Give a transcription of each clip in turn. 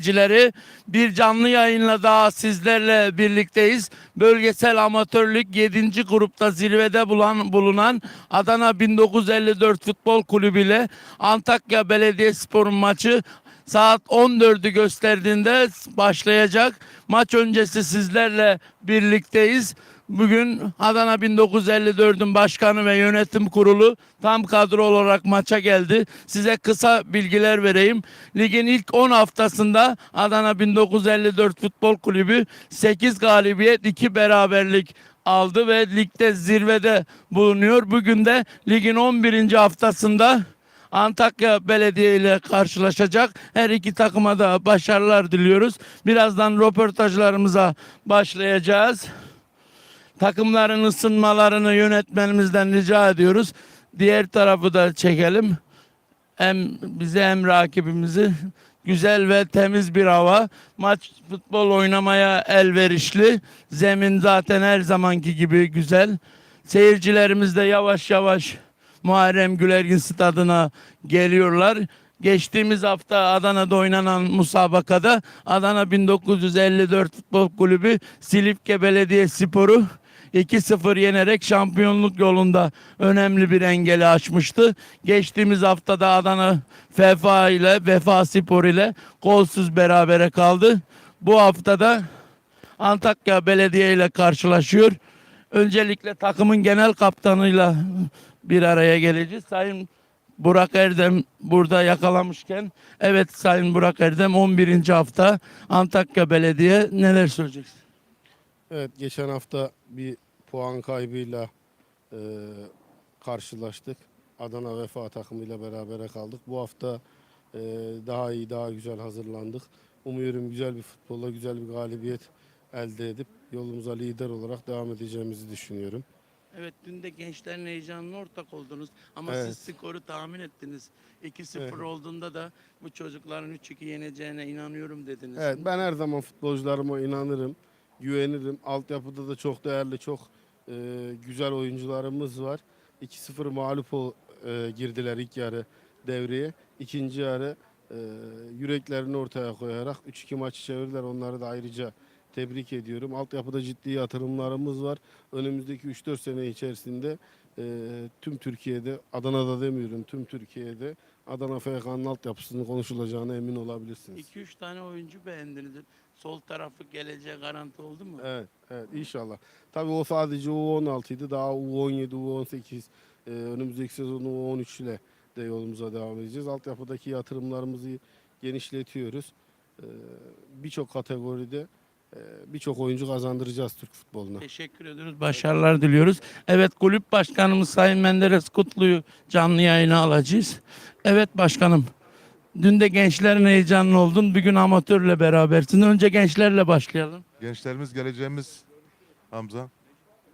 seyircileri bir canlı yayınla daha sizlerle birlikteyiz. Bölgesel amatörlük 7. grupta zirvede bulan, bulunan Adana 1954 Futbol Kulübü ile Antakya Belediyespor'un maçı saat 14'ü gösterdiğinde başlayacak. Maç öncesi sizlerle birlikteyiz. Bugün Adana 1954'ün başkanı ve yönetim kurulu tam kadro olarak maça geldi. Size kısa bilgiler vereyim. Ligin ilk 10 haftasında Adana 1954 Futbol Kulübü 8 galibiyet 2 beraberlik aldı ve ligde zirvede bulunuyor. Bugün de ligin 11. haftasında Antakya Belediye ile karşılaşacak. Her iki takıma da başarılar diliyoruz. Birazdan röportajlarımıza başlayacağız. Takımların ısınmalarını yönetmenimizden rica ediyoruz. Diğer tarafı da çekelim. Hem bize hem rakibimizi güzel ve temiz bir hava. Maç futbol oynamaya elverişli. Zemin zaten her zamanki gibi güzel. Seyircilerimiz de yavaş yavaş Muharrem Gülergin stadına geliyorlar. Geçtiğimiz hafta Adana'da oynanan musabakada Adana 1954 Futbol Kulübü Silifke Belediye Sporu 2-0 yenerek şampiyonluk yolunda önemli bir engeli aşmıştı. Geçtiğimiz haftada Adana FFA ile Vefa Spor ile golsüz berabere kaldı. Bu haftada Antakya Belediye ile karşılaşıyor. Öncelikle takımın genel kaptanıyla bir araya geleceğiz. Sayın Burak Erdem burada yakalamışken evet Sayın Burak Erdem 11. hafta Antakya Belediye neler söyleyeceksin? Evet geçen hafta bir puan kaybıyla e, karşılaştık. Adana Vefa takımıyla berabere kaldık. Bu hafta e, daha iyi, daha güzel hazırlandık. Umuyorum güzel bir futbolla güzel bir galibiyet elde edip yolumuza lider olarak devam edeceğimizi düşünüyorum. Evet dün de gençlerin heyecanına ortak oldunuz ama Evet. siz skoru tahmin ettiniz. 2-0 Evet. olduğunda da bu çocukların 3-2 yeneceğine inanıyorum dediniz. Evet ben her zaman futbolcularıma inanırım, güvenirim. Altyapıda da çok değerli, çok e, güzel oyuncularımız var. 2-0 mağlup ol- e, girdiler ilk yarı devreye. İkinci yarı e, yüreklerini ortaya koyarak 3-2 maçı çevirdiler. Onları da ayrıca tebrik ediyorum. Altyapıda ciddi yatırımlarımız var. Önümüzdeki 3-4 sene içerisinde e, tüm Türkiye'de, Adana'da demiyorum, tüm Türkiye'de Adana FK'nın altyapısının konuşulacağına emin olabilirsiniz. 2-3 tane oyuncu beğendiniz. Sol tarafı geleceğe garanti oldu mu? Evet, evet inşallah. Tabii o sadece U16 idi. Daha U17, U18, e, önümüzdeki sezon U13 ile de yolumuza devam edeceğiz. Altyapıdaki yatırımlarımızı genişletiyoruz. E, birçok kategoride e, birçok oyuncu kazandıracağız Türk futboluna. Teşekkür ediyoruz. Başarılar diliyoruz. Evet kulüp başkanımız Sayın Menderes Kutlu'yu canlı yayına alacağız. Evet başkanım. Dün de gençlerin heyecanlı oldun. Bugün amatörle berabersin. Önce gençlerle başlayalım. Gençlerimiz geleceğimiz Hamza.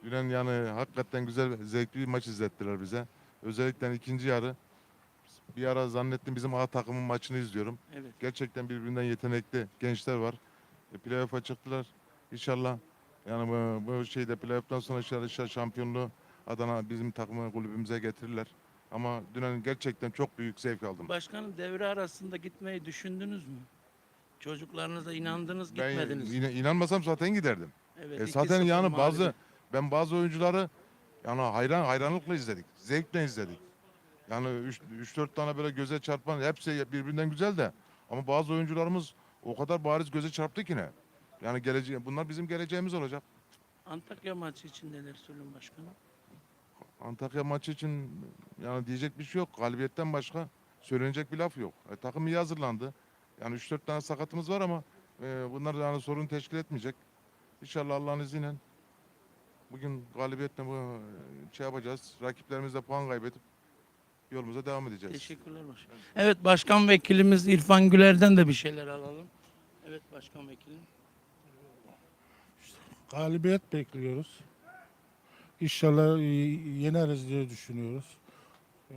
Dünen yani hakikaten güzel zevkli bir maç izlettiler bize. Özellikle ikinci yarı bir ara zannettim bizim A takımın maçını izliyorum. Evet. Gerçekten birbirinden yetenekli gençler var. E, playoff'a çıktılar. İnşallah yani bu, bu şeyde playoff'tan sonra inşallah şampiyonluğu Adana bizim takımı kulübümüze getirirler. Ama dünen gerçekten çok büyük zevk aldım. Başkanım devre arasında gitmeyi düşündünüz mü? Çocuklarınıza inandınız Ben gitmediniz. ina- inanmasam zaten giderdim. Evet, E zaten 2-0 yani mağlup. bazı ben bazı oyuncuları yani hayran hayranlıkla izledik. Zevkle izledik. Yani 3-4 tane böyle göze çarpan hepsi birbirinden güzel de ama bazı oyuncularımız o kadar bariz göze çarptı ki ne? Yani geleceği bunlar bizim geleceğimiz olacak. Antakya maçı için neler söylüyorsun başkanım? Antakya maçı için yani diyecek bir şey yok. Galibiyetten başka söylenecek bir laf yok. E, takım iyi hazırlandı. Yani 3-4 tane sakatımız var ama e, bunlar yani sorun teşkil etmeyecek. İnşallah Allah'ın izniyle bugün galibiyetle bu e, şey yapacağız. Rakiplerimizle puan kaybedip yolumuza devam edeceğiz. Teşekkürler başkanım. Evet başkan vekilimiz İrfan Güler'den de bir şeyler alalım. Evet başkan vekilim. galibiyet bekliyoruz. İnşallah e, yeneriz diye düşünüyoruz. Ee,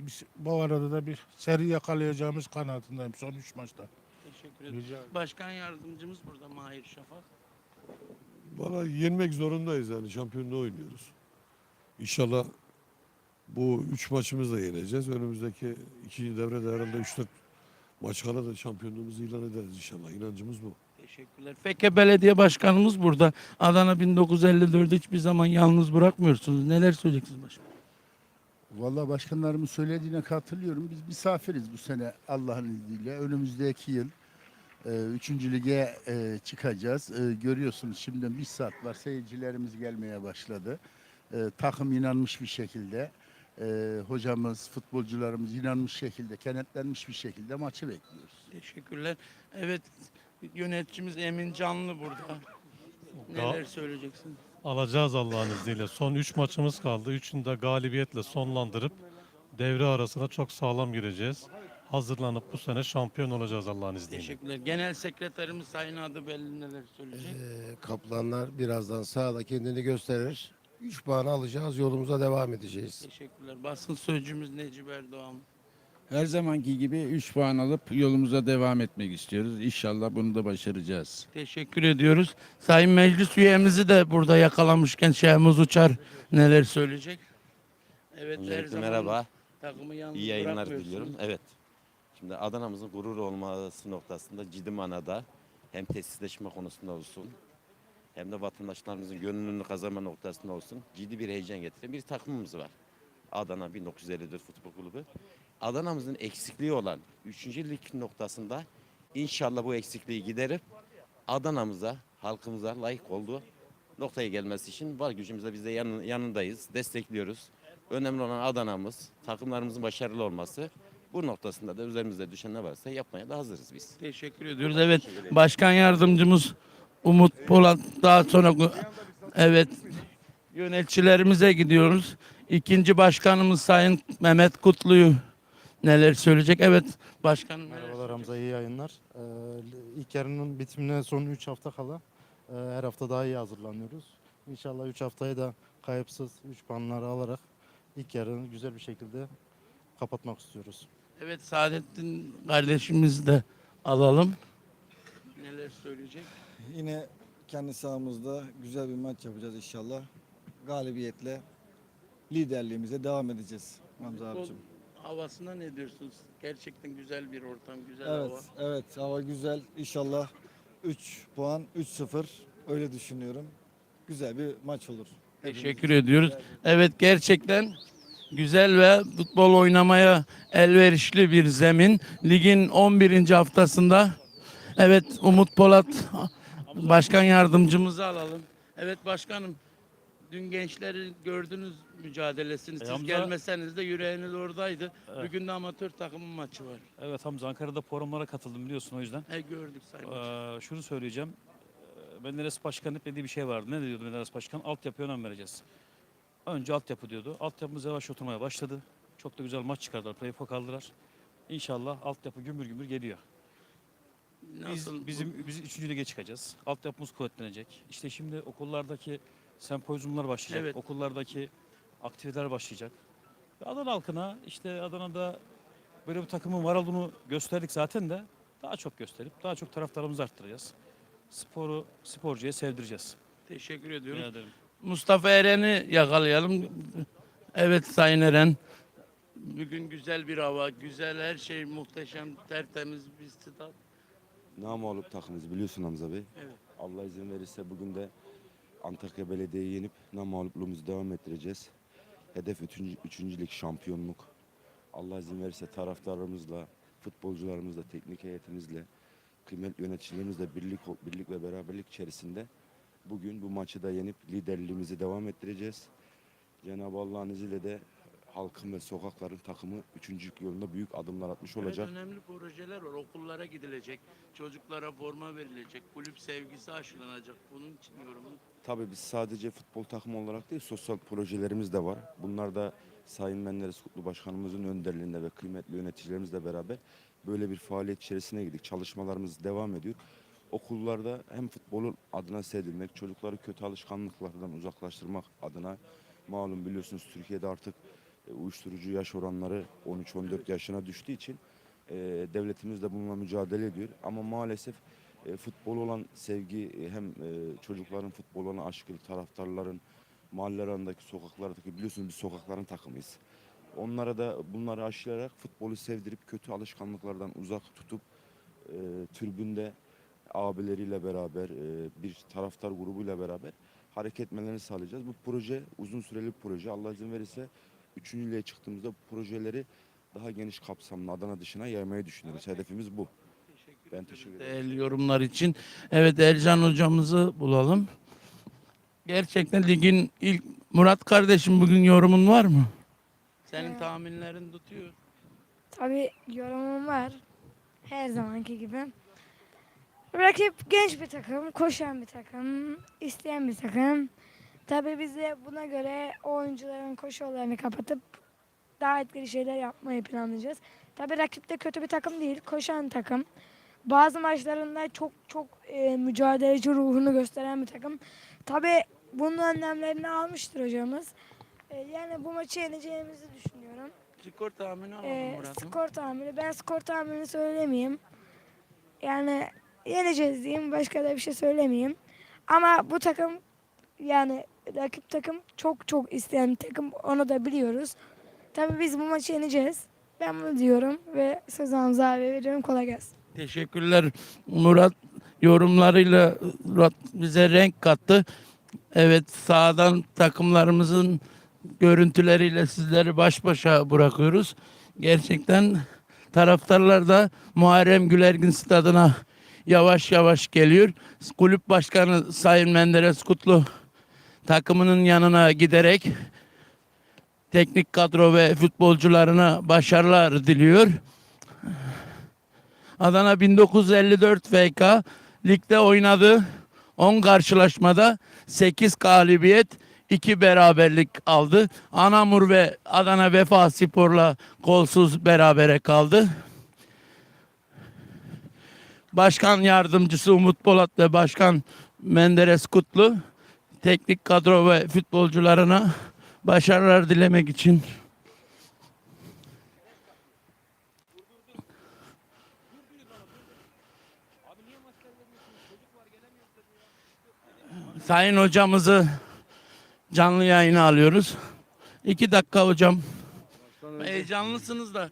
biz bu arada da bir seri yakalayacağımız kanaatindeyim son üç maçta. Teşekkür ederim. Rica ederim. Başkan yardımcımız burada Mahir Şafak. Valla yenmek zorundayız yani şampiyonluğu oynuyoruz. İnşallah bu üç maçımızı da yeneceğiz. Önümüzdeki ikinci devrede herhalde 3-4 Maç kala da şampiyonluğumuzu ilan ederiz inşallah. İnancımız bu. Teşekkürler. Feke Belediye Başkanımız burada. Adana 1954'ü hiçbir zaman yalnız bırakmıyorsunuz. Neler söyleyeceksiniz başkanım? Vallahi başkanlarımın söylediğine katılıyorum. Biz misafiriz bu sene Allah'ın izniyle. Önümüzdeki yıl e, üçüncü lige e, çıkacağız. E, görüyorsunuz şimdi bir saat var. Seyircilerimiz gelmeye başladı. E, takım inanmış bir şekilde. e, hocamız, futbolcularımız inanmış şekilde, kenetlenmiş bir şekilde maçı bekliyoruz. Teşekkürler. Evet yöneticimiz Emin Canlı burada. Neler söyleyeceksin? Alacağız Allah'ın izniyle. Son 3 maçımız kaldı. Üçünü de galibiyetle sonlandırıp devre arasına çok sağlam gireceğiz. Hazırlanıp bu sene şampiyon olacağız Allah'ın izniyle. Teşekkürler. Genel sekreterimiz Sayın Adı Belli neler söyleyecek? Ee, Kaplanlar birazdan sahada kendini gösterir. 3 puan alacağız, yolumuza devam edeceğiz. Teşekkürler. Basın sözcümüz Necip Erdoğan. Her zamanki gibi 3 puan alıp yolumuza devam etmek istiyoruz. İnşallah bunu da başaracağız. Teşekkür ediyoruz. Sayın Meclis üyemizi de burada yakalamışken Şehmuz Uçar neler söyleyecek? Evet her Öncelikle zaman merhaba. takımı yalnız İyi yayınlar diliyorum. Evet. Şimdi Adana'mızın gurur olması noktasında ciddi manada hem tesisleşme konusunda olsun hem de vatandaşlarımızın gönlünü kazanma noktasında olsun ciddi bir heyecan getiren bir takımımız var. Adana 1954 Futbol Kulübü. Adana'mızın eksikliği olan 3. lig noktasında inşallah bu eksikliği giderip Adana'mıza, halkımıza layık olduğu noktaya gelmesi için var gücümüzle biz de yanı- yanındayız, destekliyoruz. Önemli olan Adana'mız, takımlarımızın başarılı olması. Bu noktasında da üzerimizde düşen ne varsa yapmaya da hazırız biz. Teşekkür ediyoruz. Evet başkan yardımcımız Umut Polat daha sonra evet yöneticilerimize gidiyoruz. İkinci başkanımız Sayın Mehmet Kutlu'yu neler söyleyecek? Evet başkanım. Merhabalar Hamza, iyi yayınlar. Ee, ilk yarının bitimine son 3 hafta kala e, her hafta daha iyi hazırlanıyoruz. İnşallah 3 haftayı da kayıpsız 3 puanları alarak ilk yarını güzel bir şekilde kapatmak istiyoruz. Evet Saadettin kardeşimizi de alalım. Neler söyleyecek? Yine kendi sahamızda güzel bir maç yapacağız inşallah. Galibiyetle liderliğimize devam edeceğiz Hamza Futbol abicim. havasına ne diyorsunuz? Gerçekten güzel bir ortam, güzel Evet, hava. evet hava güzel. İnşallah 3 puan, 3-0 öyle düşünüyorum. Güzel bir maç olur. Teşekkür ediyoruz. Evet gerçekten güzel ve futbol oynamaya elverişli bir zemin. Ligin 11. haftasında evet Umut Polat başkan yardımcımızı alalım. Evet başkanım dün gençleri gördünüz mücadelesini. Siz Hamza- gelmeseniz de yüreğiniz oradaydı. Evet. Bugün de amatör takımın maçı var. Evet Hamza Ankara'da programlara katıldım biliyorsun o yüzden. E gördük sayın. Ee, şunu söyleyeceğim. Ee, Menderes Başkan hep dediği bir şey vardı. Ne diyordu Menderes Başkan? Altyapıya önem vereceğiz. Önce altyapı diyordu. Altyapımız yavaş oturmaya başladı. Çok da güzel maç çıkardılar. Playoff'a kaldılar. İnşallah altyapı gümbür gümbür geliyor. Biz, Nasıl? bizim biz üçüncü lige çıkacağız. Altyapımız kuvvetlenecek. İşte şimdi okullardaki sempozyumlar başlayacak. Evet. Okullardaki aktiviteler başlayacak. Ve Adana halkına işte Adana'da böyle bir takımın var olduğunu gösterdik zaten de daha çok gösterip daha çok taraftarımızı arttıracağız. Sporu sporcuya sevdireceğiz. Teşekkür ediyorum. Rica ederim. Mustafa Eren'i yakalayalım. Evet Sayın Eren. Bugün güzel bir hava, güzel her şey muhteşem, tertemiz bir stat. Namağlup takımız biliyorsun Hamza Bey. Evet. Allah izin verirse bugün de Antakya Belediye'yi yenip namağlupliğimizi devam ettireceğiz. Hedef üçüncü, üçüncülük şampiyonluk. Allah izin verirse taraftarlarımızla, futbolcularımızla, teknik heyetimizle, kıymetli yöneticilerimizle birlik, birlik ve beraberlik içerisinde bugün bu maçı da yenip liderliğimizi devam ettireceğiz. Cenab-ı Allah'ın izniyle de halkın ve sokakların takımı üçüncülük yolunda büyük adımlar atmış olacak. Evet, önemli projeler var. Okullara gidilecek, çocuklara forma verilecek, kulüp sevgisi aşılanacak. Bunun için yorumun. Tabii biz sadece futbol takımı olarak değil sosyal projelerimiz de var. Bunlar da Sayın Menderes Kutlu Başkanımızın önderliğinde ve kıymetli yöneticilerimizle beraber böyle bir faaliyet içerisine girdik. Çalışmalarımız devam ediyor. Okullarda hem futbolun adına sevdirmek, çocukları kötü alışkanlıklardan uzaklaştırmak adına malum biliyorsunuz Türkiye'de artık uyuşturucu yaş oranları 13-14 yaşına düştüğü için e, devletimiz de bununla mücadele ediyor. Ama maalesef e, futbol olan sevgi e, hem e, çocukların futbol olan aşkı, taraftarların mahalle arasındaki sokaklardaki biliyorsunuz biz sokakların takımıyız. Onlara da bunları aşılayarak futbolu sevdirip kötü alışkanlıklardan uzak tutup e, tribünde abileriyle beraber e, bir taraftar grubuyla beraber hareket etmelerini sağlayacağız. Bu proje uzun süreli bir proje. Allah izin verirse üçüncülüğe çıktığımızda bu projeleri daha geniş kapsamlı Adana dışına yaymayı düşünüyoruz. Hedefimiz bu. Ben teşekkür ederim. Değerli yorumlar için. Evet Ercan hocamızı bulalım. Gerçekten ligin ilk Murat kardeşim bugün yorumun var mı? Senin tahminlerin tutuyor. Tabii yorumum var. Her zamanki gibi. Rakip genç bir takım, koşan bir takım, isteyen bir takım. Tabii biz de buna göre oyuncuların koşu yollarını kapatıp daha etkili şeyler yapmayı planlayacağız. Tabii rakip de kötü bir takım değil, koşan takım. Bazı maçlarında çok çok e, mücadeleci ruhunu gösteren bir takım. Tabii bunun önlemlerini almıştır hocamız. E, yani bu maçı yeneceğimizi düşünüyorum. Skor tahmini alalım Ee, Murat'ım. skor tahmini. Ben skor tahmini söylemeyeyim. Yani yeneceğiz diyeyim. Başka da bir şey söylemeyeyim. Ama bu takım yani rakip takım çok çok isteyen bir takım. Onu da biliyoruz. Tabii biz bu maçı yeneceğiz. Ben bunu diyorum ve sözü Hamza veriyorum. Kolay gelsin. Teşekkürler Murat yorumlarıyla Murat bize renk kattı. Evet sağdan takımlarımızın görüntüleriyle sizleri baş başa bırakıyoruz. Gerçekten taraftarlar da Muharrem Gülergin stadına yavaş yavaş geliyor. Kulüp Başkanı Sayın Menderes Kutlu takımının yanına giderek teknik kadro ve futbolcularına başarılar diliyor. Adana 1954 FK ligde oynadı. 10 karşılaşmada 8 galibiyet, 2 beraberlik aldı. Anamur ve Adana Vefa Spor'la golsüz berabere kaldı. Başkan yardımcısı Umut Polat ve Başkan Menderes Kutlu teknik kadro ve futbolcularına başarılar dilemek için Sayın hocamızı canlı yayına alıyoruz. İki dakika hocam. Heyecanlısınız da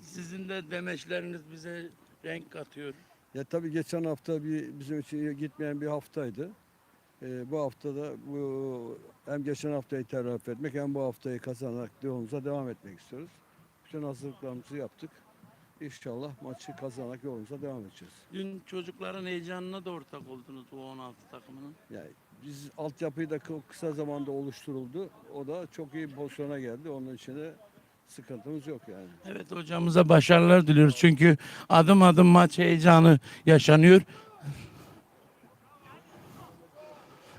sizin de demeçleriniz bize renk katıyor. Ya tabii geçen hafta bir bizim için gitmeyen bir haftaydı. Ee, bu haftada bu hem geçen haftayı telafi etmek hem bu haftayı kazanarak yolumuza devam etmek istiyoruz. Bütün hazırlıklarımızı yaptık. İnşallah maçı kazanarak yolumuza devam edeceğiz. Dün çocukların heyecanına da ortak oldunuz bu 16 takımının. Yani biz altyapıyı da kı- kısa zamanda oluşturuldu. O da çok iyi bir pozisyona geldi. Onun için de sıkıntımız yok yani. Evet hocamıza başarılar diliyoruz. Çünkü adım adım maç heyecanı yaşanıyor.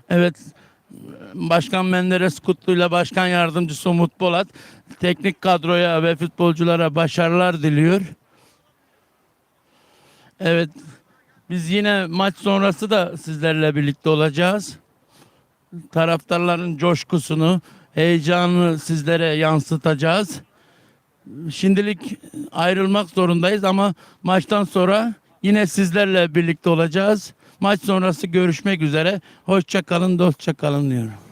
Evet Başkan Menderes Kutlu ile Başkan Yardımcısı Umut Polat teknik kadroya ve futbolculara başarılar diliyor. Evet biz yine maç sonrası da sizlerle birlikte olacağız. Taraftarların coşkusunu, heyecanını sizlere yansıtacağız. Şimdilik ayrılmak zorundayız ama maçtan sonra yine sizlerle birlikte olacağız. Maç sonrası görüşmek üzere. Hoşça kalın, dostça kalın diyorum.